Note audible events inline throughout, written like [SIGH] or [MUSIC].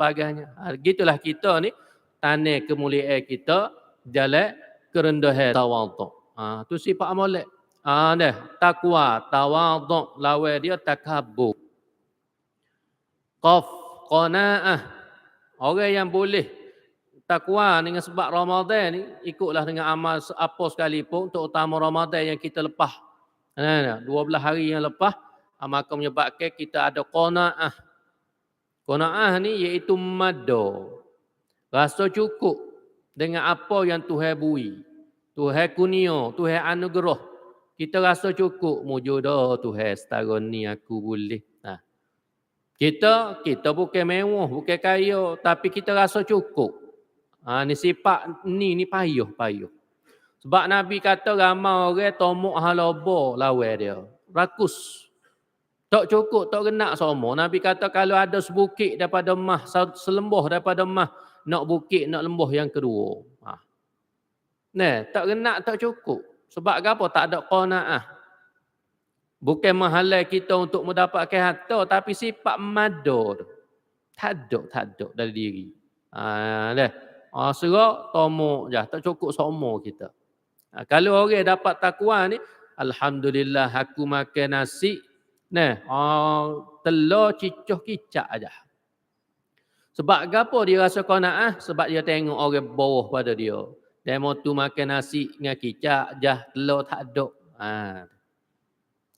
sebagainya. Ha, gitulah kita ni tanda kemuliaan kita jalan kerendahan tawaduk. Ha, tu sifat amolek. Ha, dah, takwa, tawaduk, lawan dia takabur. Qaf, qana'ah. Orang yang boleh takwa dengan sebab Ramadan ni ikutlah dengan amal apa sekalipun untuk utama Ramadan yang kita lepas. Nah, 12 hari yang lepas maka menyebabkan kita ada qanaah. Qanaah ni iaitu mado. Rasa cukup dengan apa yang Tuhan bui. Tuhan kunio, Tuhan anugerah. Kita rasa cukup mujudah Tuhan setahun ni aku boleh. Kita kita bukan mewah, bukan kaya, tapi kita rasa cukup. Ha, ni sifat ni ni payuh payuh. Sebab Nabi kata ramai orang tomok halobo lawan dia. Rakus. Tak cukup, tak kena semua. Nabi kata kalau ada sebukit daripada mah, selembuh daripada mah, nak bukit, nak lembuh yang kedua. Ha. Nah, tak kena, tak cukup. Sebab apa? Tak ada qanaah. Bukan mahalai kita untuk mendapatkan harta tapi sifat mador. Tak ada, tak ada dari diri. Ha, dah. Ha, serah tomok je. Tak cukup semua kita. Ha, kalau orang dapat takwa ni, Alhamdulillah aku makan nasi. Nah, ha, telur cicuh kicak aja. Sebab apa dia rasa kona'ah? Sebab dia tengok orang bawah pada dia. Dia mau tu makan nasi dengan kicak, jah telur tak ada. Ha,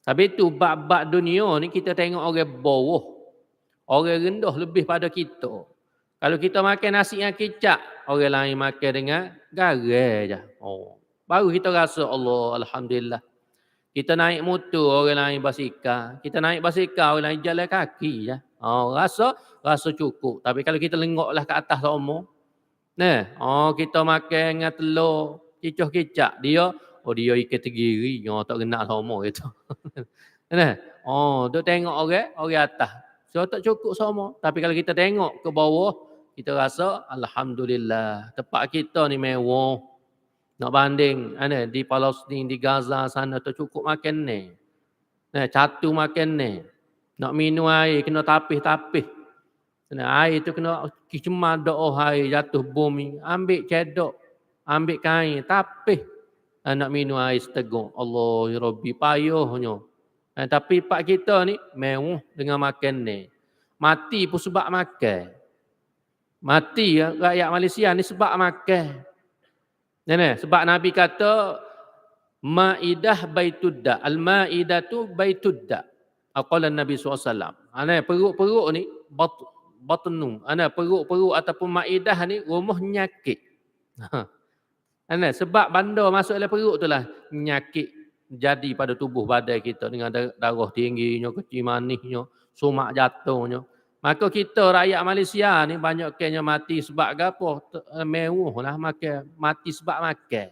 tapi itu bab-bab dunia ni kita tengok orang bawah. Orang rendah lebih pada kita. Kalau kita makan nasi yang kicap, orang lain makan dengan garam je. Oh. Baru kita rasa Allah, Alhamdulillah. Kita naik motor, orang lain basikal. Kita naik basikal, orang lain jalan kaki je. Oh, rasa, rasa cukup. Tapi kalau kita lengoklah ke atas semua, nah, oh, kita makan dengan telur, kicuh kicap, dia Oh dia ikat tegiri, yang tak kenal sama itu. Nah, oh, dia [LAUGHS] tengok orang, orang atas. So tak cukup sama. Tapi kalau kita tengok ke bawah, kita rasa alhamdulillah, tempat kita ni mewah. Nak banding ana di Palestin, di Gaza sana tak cukup makan ni. Nah, catu makan ni. Nak minum air kena tapih-tapih. Nah, air tu kena cuma doa air jatuh bumi, ambil cedok, ambil kain, tapih nak minum air seteguk. Allah ya Rabbi payuhnya. Eh, tapi pak kita ni mewah dengan makan ni. Mati pun sebab makan. Mati ya, rakyat Malaysia ni sebab makan. Ni ni, sebab Nabi kata Ma'idah baitudda. Al-ma'idah tu baitudda. Aqala Nabi SAW. Ana perut-perut ni bat, batnu. Ana perut-perut ataupun ma'idah ni rumah nyakit. Kan? Sebab bandar masuk dalam perut tu lah nyakit jadi pada tubuh badan kita dengan darah tingginya, kecil manisnya, sumak jatuhnya. Maka kita rakyat Malaysia ni banyak kenya mati sebab apa? Eh, mewah lah makan. Mati sebab makan.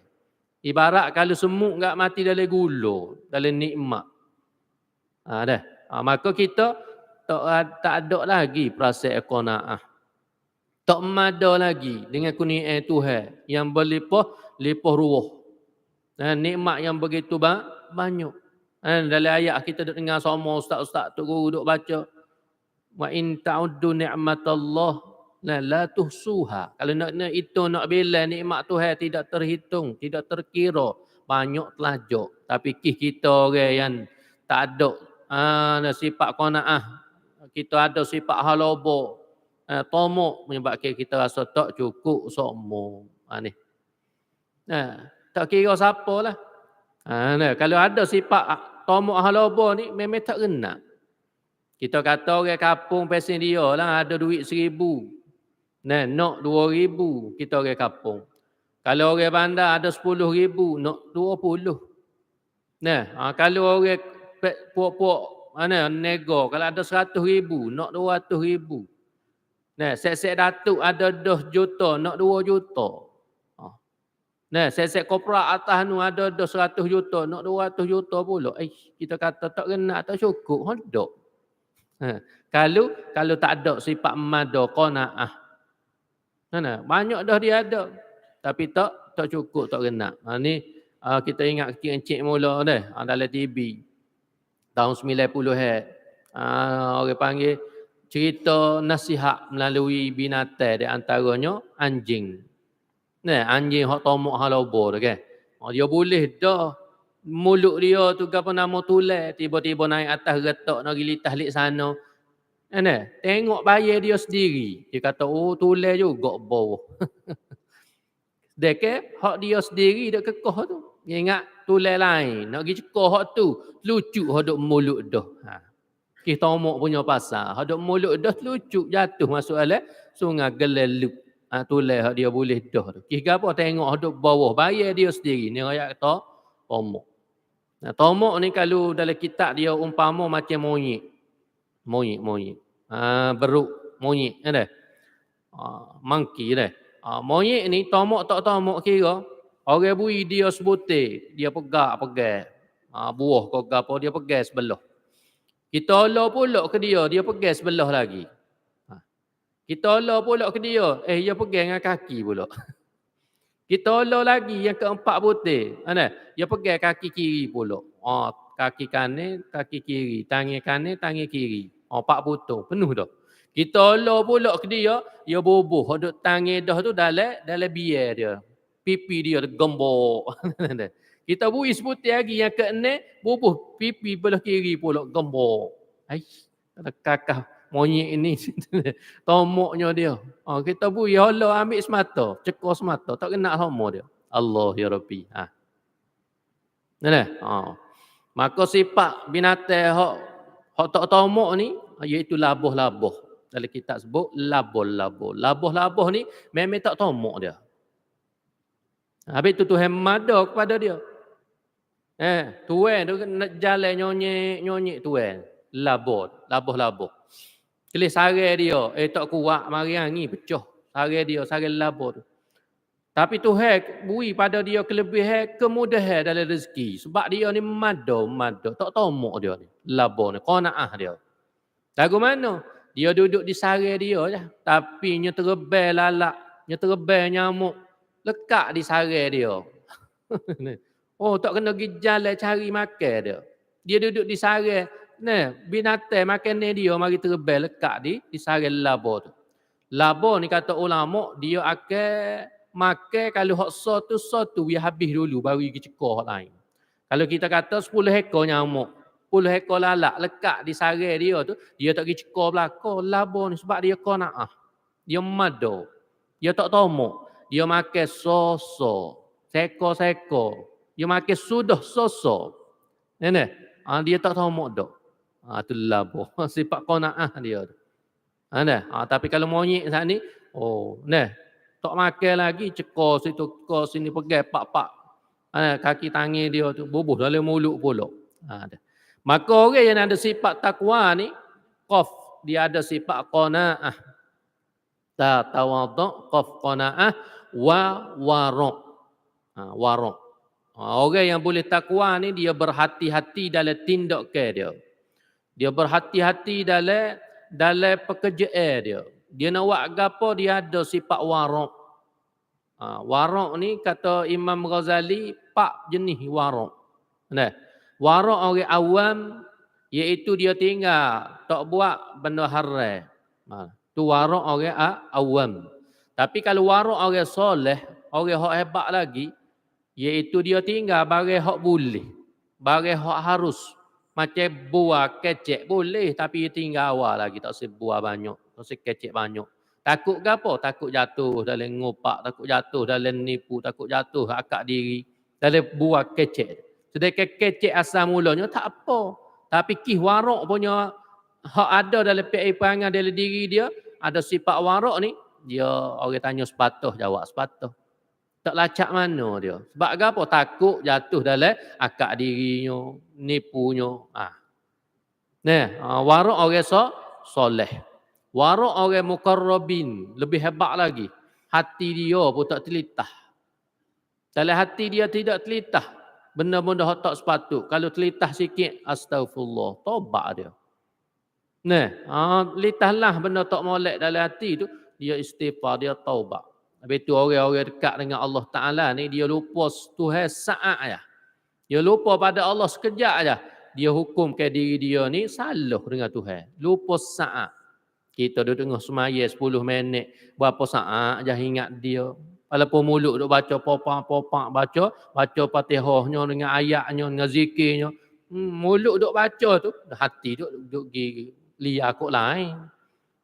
Ibarat kalau semut enggak mati dalam gula, dalam nikmat. Ha, dah. Ha, maka kita tak, tak ada lagi perasaan ekonaah. Tak ada lagi dengan kunian Tuhan yang berlimpah lipoh ruh. Dan nikmat yang begitu banyak. Dan dalam ayat kita dengar sama ustaz-ustaz tu guru duk baca. Wa in ta'uddu ni'matallah la la tuhsuha. Kalau nak nak itu nak bila nikmat Tuhan tidak terhitung, tidak terkira, banyak telajak. Tapi kih kita orang yang tak ada ah sifat qanaah. Kita ada sifat halobo. Eh, tomok menyebabkan kita rasa tak cukup semua. Ha, ni. Nah, tak kira siapa lah. Ha, kalau ada sifat tomok halobo ni memang tak kena. Kita kata orang kampung pesen dia lah ada duit seribu. Nah, nak dua ribu kita orang kampung. Kalau orang bandar ada sepuluh ribu, nak dua puluh. Nah, ha, kalau orang puak-puak mana nego, kalau ada seratus ribu, nak dua ratus ribu. Nah, set-set datuk ada dos juta, nak dua juta. Nah, set-set korporat atas nu ada ada 100 juta, nak 200 juta pula. Eh, kita kata tak kena, tak cukup. Hodok. Ha. Kalau kalau tak ada sifat mada qanaah. Mana? Banyak dah dia ada. Tapi tak tak cukup, tak kena. Ha, ni uh, kita ingat kecil encik mula dah uh, dalam TV. Tahun 90 he. Uh, orang panggil cerita nasihat melalui binatang di antaranya anjing. Nah, anjing hok tomok halobo tu kan. Oh, dia boleh dah mulut dia tu apa nama tulen tiba-tiba naik atas retak nak pergi litah lik sana. Ana, tengok bayar dia sendiri. Dia kata, "Oh, tulen juga bawah." [LAUGHS] Deke hak dia sendiri dak kekoh tu. Dia ingat tulen lain. Nak pergi cekoh hak tu, lucu hak duk mulut dah. Ha. Kita omok punya pasal. Hak duk mulut dah lucu jatuh masuk ale sungai geleluk. Ha, tulen hak dia boleh dah tu. Kita apa tengok hak duk bawah bayar dia sendiri. Ni ayat kata tomok. Nah, tomok ni kalau dalam kitab dia umpama macam monyet. Monyet, monyet. Ha, beruk monyet. Ada? Ha, monkey dah. Ha, monyet ni tomok tak tomok kira. Orang bui dia sebutir. Dia pegak, pegang. Ha, buah kau apa dia pegang sebelah. Kita Allah pulak ke dia, dia pegang sebelah lagi. Ha. Kita Allah pulak ke dia, eh dia pegang dengan kaki pulak. [LAUGHS] Kita Allah lagi yang keempat putih. Mana? Dia pegang kaki kiri pulak. Oh, kaki kanan, kaki kiri. Tangan kanan, tangan kiri. Oh, empat putus. Penuh dah. Kita Allah pula ke dia, dia bubuh. Duk tangan dah tu dalam, dalam biar dia. Pipi dia gembok. [LAUGHS] Kita bui sebutir lagi yang ke enam, bubuh pipi belah kiri pula gembok. Ada kakak monyet ini. [LAUGHS] Tomoknya dia. Ha, kita bui, ya Allah ambil semata. Cekor semata. Tak kena sama dia. Allah ya Rabbi. Ha. Nah, ha. Maka sifat binatang hok hok tak tomok ni iaitu labuh-labuh. Dalam kitab sebut labuh-labuh. Labuh-labuh ni memang tak tomok dia. Habis tu Tuhan mada kepada dia. Eh, tuan tu nak jalan nyonyek nyonyek tuan. Labot, labuh-labuh. Kelih sare dia, eh tak kuat mari ni pecah. Sare dia, sare labot tu. Tapi Tuhan beri pada dia kelebihan kemudahan dalam rezeki. Sebab dia ni mado, mado. Tak tomok dia ni. Labor ni. Kona'ah dia. Lagu mana? Dia duduk di sare dia je. Tapi nya terebel lalak. Nya terebel nyamuk. Lekat di sare dia. [LAUGHS] Oh, tak kena pergi jalan cari makan dia. Dia duduk di sarang. Nah, binatang makan dia mari terbel lekat di di sarang labor tu. Labor ni kata ulama dia akan makan kalau hak so tu so tu dia habis dulu baru pergi cekor hak lain. Kalau kita kata 10 ekor nyamuk, 10 ekor lalak lekat di sarang dia tu, dia tak pergi cekor belakang labor ni sebab dia qanaah. Dia mado. Dia tak tomok. Dia makan so-so. Seko-seko. Dia makan sudah soso. Nenek, ha, dia tak tahu dak. Ha, tu labo. [LAUGHS] Sifat qanaah dia tu. Ha, ha, tapi kalau monyet saat ni, oh, nah, tak makan lagi cekor situ, cekor sini pegang pak-pak. Ha, kaki tangan dia tu bubuh dalam mulut pula. Ha, Maka orang yang ada sifat takwa ni, qaf, dia ada sifat qanaah. Ta tawadhu qaf qanaah wa waraq. Ha, waraq. Ha, orang yang boleh takwa ni dia berhati-hati dalam tindakan dia. Dia berhati-hati dalam dalam pekerjaan dia. Dia nak buat apa dia ada sifat warak. Ha, warak ni kata Imam Ghazali pak jenis warak. Nah, warak orang awam iaitu dia tinggal tak buat benda haram. Ha, tu warak orang awam. Tapi kalau warak orang soleh, orang hak hebat lagi, iaitu dia tinggal barang hak boleh barang hak harus macam buah kecek boleh tapi tinggal awal lagi tak usah buah banyak tak usah kecek banyak. Takut ke apa? Takut jatuh dalam ngopak takut jatuh dalam nipu takut jatuh akak diri dalam buah kecek. Sedangkan kecek asal mulanya tak apa. Tapi kih warak punya hak ada dalam pihak perangai dalam diri dia ada sifat warak ni dia orang tanya sepatah jawab sepatah tak lacak mana dia. Sebab apa? Takut jatuh dalam akak dirinya, nipunya. Ha. Nah, ha, warak orang so, soleh. Warak orang mukarrabin. Lebih hebat lagi. Hati dia pun tak telitah. Dalam hati dia tidak telitah. Benda-benda tak sepatut. Kalau telitah sikit, astagfirullah. Tobat dia. Nah, ha, litahlah benda tak molek dalam hati tu. Dia istighfar, dia taubat. Habis tu orang-orang dekat dengan Allah Ta'ala ni dia lupa Tuhan saat aja. Dia lupa pada Allah sekejap aja. Dia hukum ke diri dia ni salah dengan Tuhan. Lupa saat. Kita duduk tengah semaya 10 minit. Berapa saat je ingat dia. Walaupun mulut duk baca popak-popak baca. Baca patihahnya dengan ayatnya, dengan zikirnya. Hmm, mulut duk baca tu. Hati duk, duk pergi liar kok lain.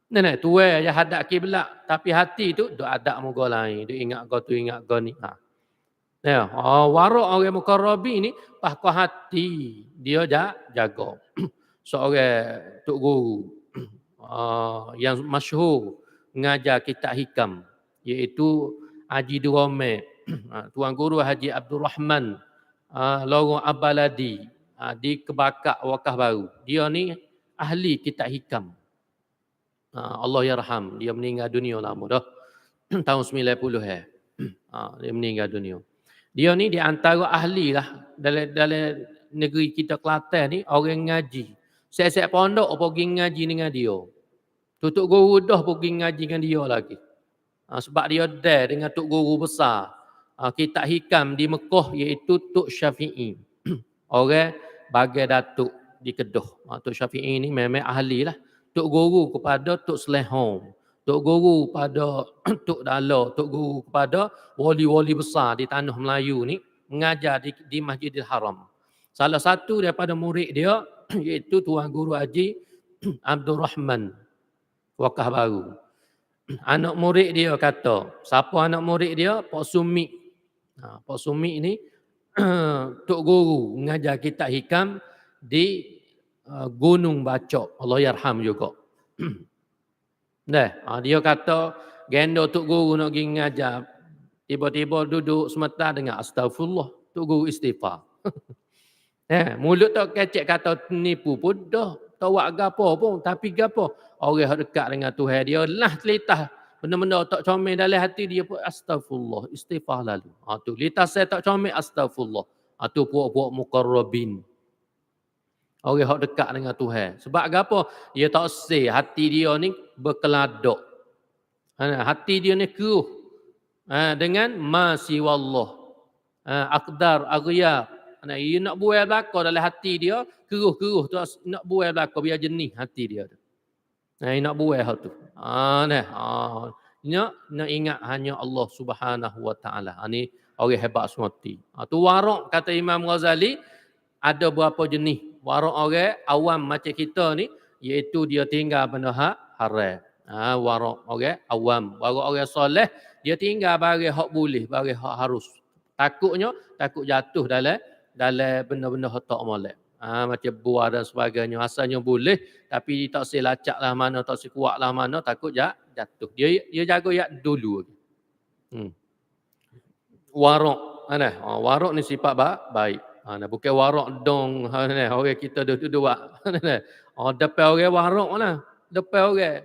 Nah, nah, tua je hadap kiblat. Tapi hati tu duk ada muka lain. Duk ingat kau tu, ingat kau ni. Ha. Ya, oh, warak orang mukarrabi ni, pahkau hati. Dia jaga. [CLEARS THROAT] Seorang tok guru uh, [CLEARS THROAT] yang masyhur mengajar kitab hikam iaitu Haji Durome uh, [CLEARS THROAT] tuan guru Haji Abdul Rahman uh, Lorong Abaladi uh, di Kebakak Wakah Baru dia ni ahli kitab hikam Allah yarham dia meninggal dunia lama dah [CLEARS THROAT] tahun 90 eh uh, [CLEARS THROAT] dia meninggal dunia dia ni di antara ahli lah dalam dalam negeri kita Kelantan ni orang ngaji. Saya-saya pondok pergi ngaji dengan dia. Tutuk guru dah pergi ngaji dengan dia lagi. Ha, sebab dia ada dengan tuk guru besar. Ha, kitab hikam di Mekah iaitu Tuk Syafi'i. [CLEARS THROAT] Orang bagai datuk di Kedah. Ha, Tuk Syafi'i ni memang ahli lah. Tuk guru kepada Tuk Selehom. Tuk guru pada Tuk Dala. Tuk guru kepada wali-wali besar di tanah Melayu ni. Mengajar di, di Masjidil Haram. Salah satu daripada murid dia [CLEARS THROAT] iaitu Tuan Guru Haji [CLEARS THROAT] Abdul Rahman wakah baru. [CLEARS THROAT] Anak murid dia kata, siapa anak murid dia? Pak Sumi. Ha, Pak Sumi ni Tok Guru mengajar kitab hikam di uh, Gunung Bacok. Allah yarham juga. [CLEARS THROAT] Nah, ha, dia kata gendo Tok Guru nak pergi mengajar. Tiba-tiba duduk sementara dengan astagfirullah. Tok Guru istighfar. [LAUGHS] eh, mulut tak kecek kata nipu pun dah tak buat gapo pun tapi gapo orang dekat dengan Tuhan dia lah telitah benda-benda tak comel dalam hati dia pun astagfirullah istighfar lalu ha tu litah saya tak comel astagfirullah ha tu puak-puak muqarrabin orang yang dekat dengan Tuhan sebab gapo dia tak say hati dia ni berkeladok ha, hati dia ni keruh ha, dengan masih wallah ha, aqdar aghyab Nah, ia nak buai belaka dalam hati dia, keruh-keruh tu nak buai belaka biar jenih hati dia tu. Ia nak buai hal tu. Ah, nah. Ah, nak nak ingat hanya Allah Subhanahu Wa Taala. Ah, ni orang hebat semati. Ah, tu warak kata Imam Ghazali ada berapa jenis. Warak orang awam macam kita ni iaitu dia tinggal benda hak haram. Ah, warak orang awam. Warak orang soleh dia tinggal bagi hak boleh, bagi hak harus. Takutnya takut jatuh dalam dalam benda-benda tak molek. Ha, macam buah dan sebagainya. Asalnya boleh tapi tak si lacak lah mana, tak si kuat lah mana, takut jat, jatuh. Dia dia jaga yak dulu. Hmm. Warok. Ha, nah. ha, warok ni sifat ba, baik. Ha, nah. Bukan warok dong. [LAUGHS] Ha, nah. Orang kita duduk dua. [LAUGHS] Ha, depan orang warok lah. Depan orang.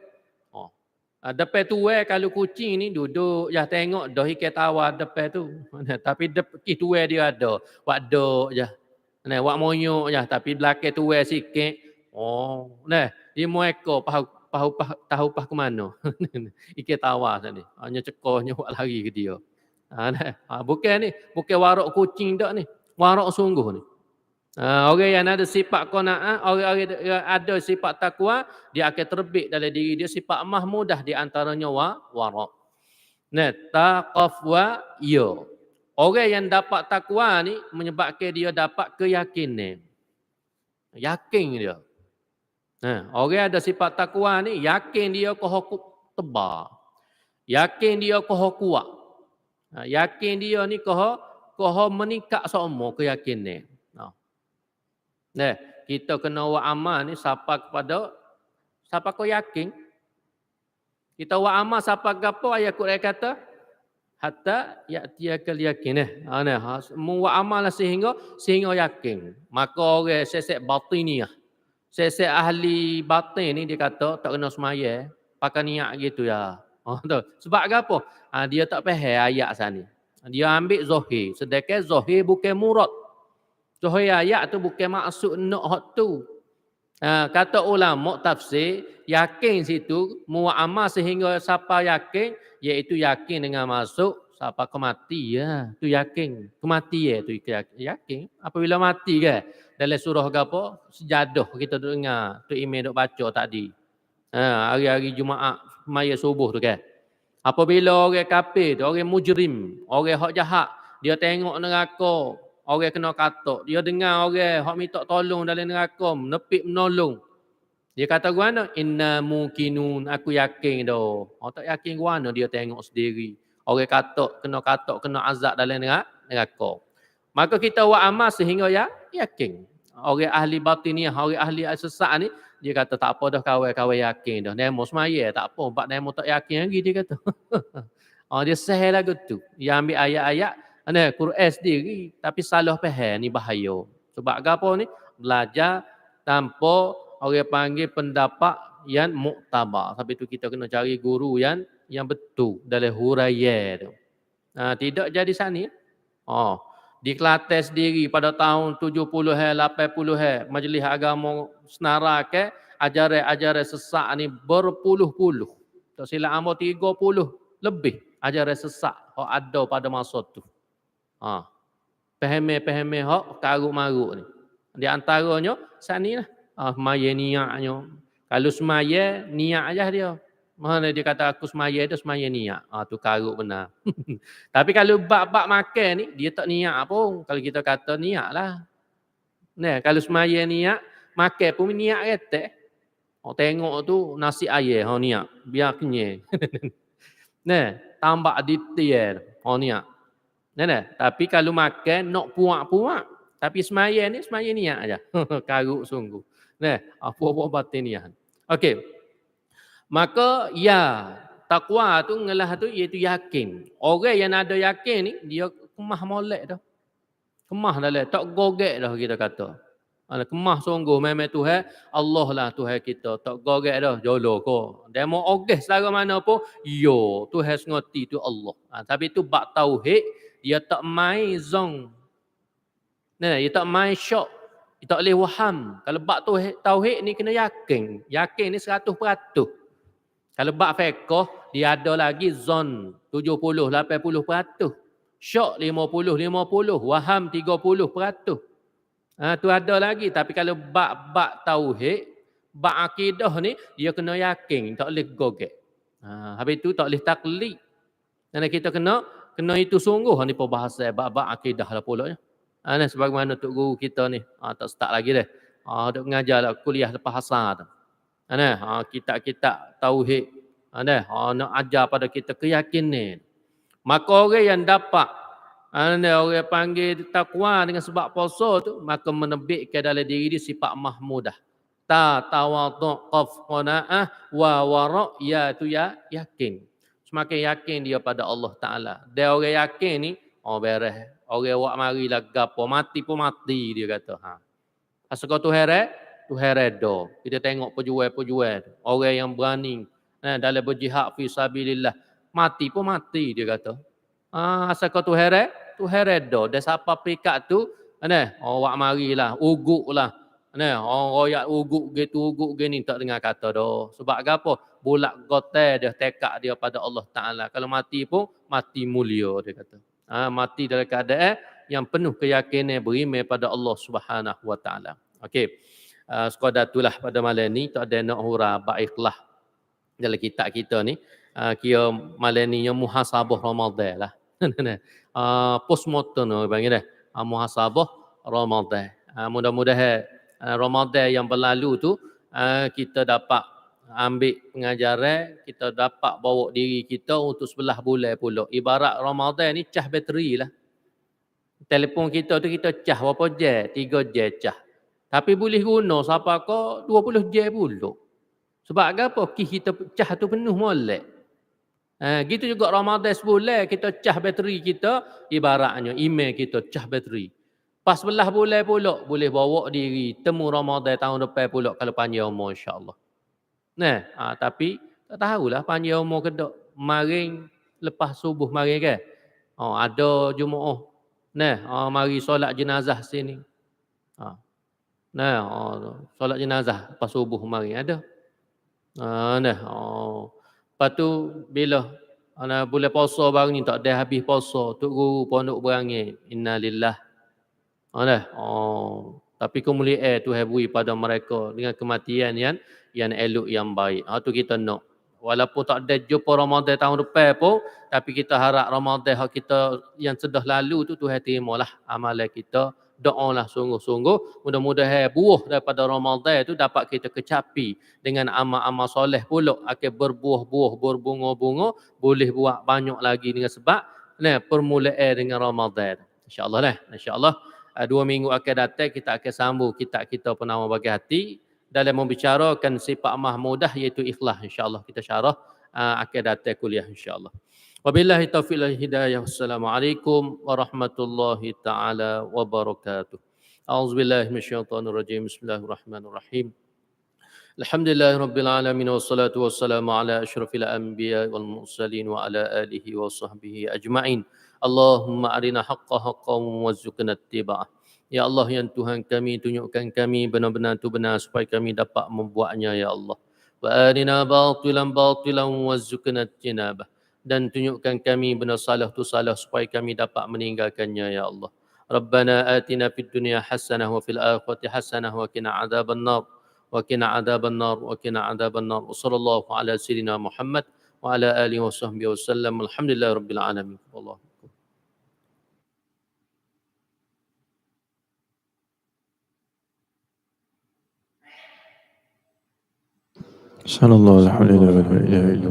Ha, depan tu eh kalau kucing ni duduk ya tengok dah ikan tawar depan tu. tapi depan tu eh dia ada. Wak dok je. Nah, wak monyok je tapi belakang tu eh sikit. Oh, nah, dia mau ekor pahu pahu tahu pah ke mana. [LAUGHS] ikan tawar tadi. Hanya cekohnya wak lari ke dia. Ha, nah. ha, bukan ni, bukan warok kucing dak ni. Warok sungguh ni. Uh, orang yang ada sifat qanaah, orang yang ada sifat takwa, dia akan terbit dalam diri dia sifat mahmudah di antaranya wa wara. Nah, taqaf wa ya. Orang yang dapat takwa ni menyebabkan dia dapat keyakinan. Yakin dia. Nah, orang ada sifat takwa ni yakin dia koh tebal. Yakin dia koh kuat. Yakin dia ni koh koh meningkat semua keyakinan. Nah, kita kena buat amal ni siapa kepada siapa kau yakin? Kita buat amal siapa gapo ayat Quran kata hatta ya'tiyakal yakin eh. Ha nah, ha, buat amal lah sehingga sehingga yakin. Maka orang sesek batiniah. Sesek ahli batin ni dia kata tak kena semaya, pakai niat gitu ya. Oh, tu. Sebab apa? Ha, dia tak faham ayat sana. Dia ambil zahir. Sedangkan zahir bukan murad. Zuhur ayat tu bukan maksud nak hak tu. Ha, kata ulama tafsir, yakin situ mu'amal sehingga siapa yakin, iaitu yakin dengan masuk siapa kemati ya, tu yakin. Kemati ya tu yakin. Apabila mati ke dalam surah apa, sejadah kita dengar tu email duk baca tadi. Ha, hari-hari Jumaat maya subuh tu kan. Apabila orang kafir tu, orang mujrim, orang hak jahat, dia tengok neraka, orang kena katok. Dia dengar orang hak minta tolong dalam neraka, nepik menolong. Dia kata gua? Inna mukinun, aku yakin dah. Orang tak yakin gua dia tengok sendiri. Orang katok, kena katok, kena azab dalam neraka. Maka kita buat amal sehingga ya yakin. Orang ahli batiniah, orang ahli sesat ni, dia kata tak apa dah kawan-kawan yakin dah. Nemo semaya tak apa. Sebab Nemo tak yakin lagi dia kata. [LAUGHS] oh, dia sahih lagu tu. Dia ambil ayat-ayat. Ana Quran sendiri. Tapi salah faham ni bahaya. Sebab apa ni? Belajar tanpa orang panggil pendapat yang muktabar. Sampai tu kita kena cari guru yang yang betul dalam huraya tu. Ha, tidak jadi sani. Oh, di Kelantan sendiri pada tahun 70 hai 80 hai majlis agama senara ke ajaran-ajaran sesak ni berpuluh-puluh. Tak silap ambo 30 lebih ajaran sesak hok ada pada masa tu. Ha. Pahame-pahame hok karuk-maruk ni. Di antaranya sani lah. Ah, maya niatnya. Kalau semaya niat aja dia. Mana dia kata aku semaya tu semaya niat. Ah tu karuk benar. [LAUGHS] Tapi kalau bab-bab makan ni dia tak niat pun. Kalau kita kata niat lah. Nah, kalau semaya niat, makan pun niat kata. Oh, tengok tu nasi air oh niat. Biar kenyang. [LAUGHS] nah, tambah detail oh niat. Nah, nah. Tapi kalau makan nak puak-puak. Tapi semaya ni semaya niat aja. [LAUGHS] karuk sungguh. Nah, apa-apa batinian. Okey. Maka ya takwa tu ngelah tu iaitu yakin. Orang yang ada yakin ni dia kemah molek dah. Kemah dah le, tak gogek dah kita kata. Ala kemah sungguh memang Tuhan Allah lah Tuhan kita. Tak gogek dah jolo ko. Mau ogeh selama mana pun yo Tuhan ngoti tu Allah. Ha, tapi tu bak tauhid dia tak main zong. Nah, dia tak main syok. Dia tak boleh waham. Kalau bak tauhid, tauhid ni kena yakin. Yakin ni seratus peratus. Kalau bab fiqh dia ada lagi zon 70 80%. Syok 50 50, waham 30%. Ha tu ada lagi tapi kalau bab-bab tauhid, bab akidah ni dia kena yakin, tak boleh gogek. Ha habis tu tak boleh taklid. Dan kita kena kena itu sungguh ni perbahasan bab-bab akidah lah pula ya. Ha sebagaimana tok guru kita ni, ha tak start lagi dah. Ha dok mengajar lah kuliah lepas asar tu. Ana ha kitab-kitab tauhid. Ana ha nak ajar pada kita keyakinan. Maka orang yang dapat ana orang panggil takwa dengan sebab puasa tu maka menebitkan dalam diri dia sifat mahmudah. Ta tawadhu qaf qanaah wa wara ya tu ya yakin. Semakin yakin dia pada Allah Taala. Dia orang yakin ni oh beres. Orang wak mari lah gapo mati pun mati dia kata ha. Asal kau tu heret Tuhan reda. Kita tengok pejuang-pejuang orang yang berani eh, dalam berjihad fi sabilillah. Mati pun mati dia kata. Ah asal kau Tuhan reda, Tuhan reda. Dan siapa pikat tu, eh, awak marilah, uguklah. Nah, orang royak uguk gitu, uguk gini tak dengar kata doh. Sebab apa? Bulak gote dia tekak dia pada Allah Taala. Kalau mati pun mati mulia dia kata. Ha, mati dalam keadaan yang penuh keyakinan beriman pada Allah Subhanahu Wa Taala. Okey sekadar itulah pada malam ni tak ada nak hura baiklah dalam kitab kita ni. Uh, kira malam ni yang muhasabah Ramadan lah. Uh, [LAUGHS] postmortem no, panggil dah. Uh, muhasabah Ramadan. Uh, mudah-mudahan uh, Ramadan yang berlalu tu uh, kita dapat ambil pengajaran kita dapat bawa diri kita untuk sebelah bulan pula. Ibarat Ramadan ni cah bateri lah. Telefon kita tu kita cah berapa jam? Tiga jam cah tapi boleh guna siapa ko 20 jam pula. Sebab apa? Kih kita cah tu penuh molek. Ha, gitu juga Ramadan sebulan kita cah bateri kita ibaratnya email kita cah bateri. Pas belah bulan pula boleh bawa diri temu Ramadan tahun depan pula kalau panjang umur insya-Allah. Nah, ha, tapi tak tahulah panjang umur ke tak. Maring lepas subuh mari ke. Oh, ada Jumaat. Nah, oh, mari solat jenazah sini. Nah, oh, solat jenazah lepas subuh mari ada. Ah, nah, oh. Lepas tu bila ana bulan puasa baru ni tak ada habis puasa, tok guru pondok berangi. Innalillah. Ah, nah, oh. Tapi kemuliaan Tuhan beri pada mereka dengan kematian yang yang elok yang baik. Ha tu kita nak. Walaupun tak ada jumpa Ramadan tahun depan pun tapi kita harap Ramadan kita yang sudah lalu tu Tuhan terimalah amalan kita. Doalah sungguh-sungguh mudah-mudahan buah daripada Ramadan tu dapat kita kecapi dengan amal-amal soleh pula akan berbuah-buah berbunga-bunga boleh buat banyak lagi dengan sebab nah permulaan dengan Ramadan. Insya-Allah lah. Insya-Allah uh, dua minggu akan datang kita akan sambung kitab kita penama bagi hati dalam membicarakan sifat mahmudah iaitu ikhlas insya-Allah kita syarah uh, akan datang kuliah insya-Allah. Wabillahi taufiq wal hidayah. Wassalamualaikum warahmatullahi taala wabarakatuh. A'udzubillahi minasyaitonir rajim. Bismillahirrahmanirrahim. Alhamdulillah Rabbil Alamin wassalatu wassalamu ala ashrafil anbiya wal mursalin wa ala alihi wa sahbihi ajma'in. Allahumma arina haqqa haqqan warzuqna ittiba'ah. Ya Allah yang Tuhan kami tunjukkan kami benar-benar tu benar supaya kami dapat membuatnya ya Allah. Wa arina batilan batilan warzuqna ijtinabah dan tunjukkan kami benar salah tu salah supaya kami dapat meninggalkannya ya Allah. Rabbana atina fid dunya hasanah wa fil akhirati hasanah wa qina adzaban nar wa qina adzaban nar wa qina adzaban nar. Wassallallahu ala sayyidina Muhammad wa ala alihi wa sahbihi wasallam. Alhamdulillahirabbil alamin. Wallahu سبحان الله لا حول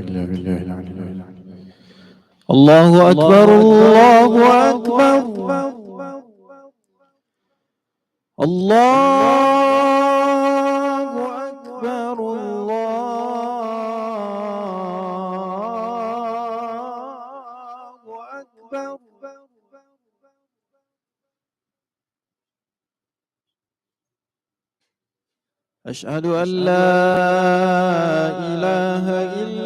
إلا بالله العلي العلي الله أكبر الله أكبر. الله أكبر الله أكبر. أشهد أن لا إله إلا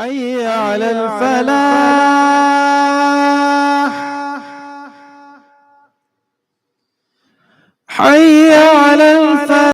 حي على الفلاح. حي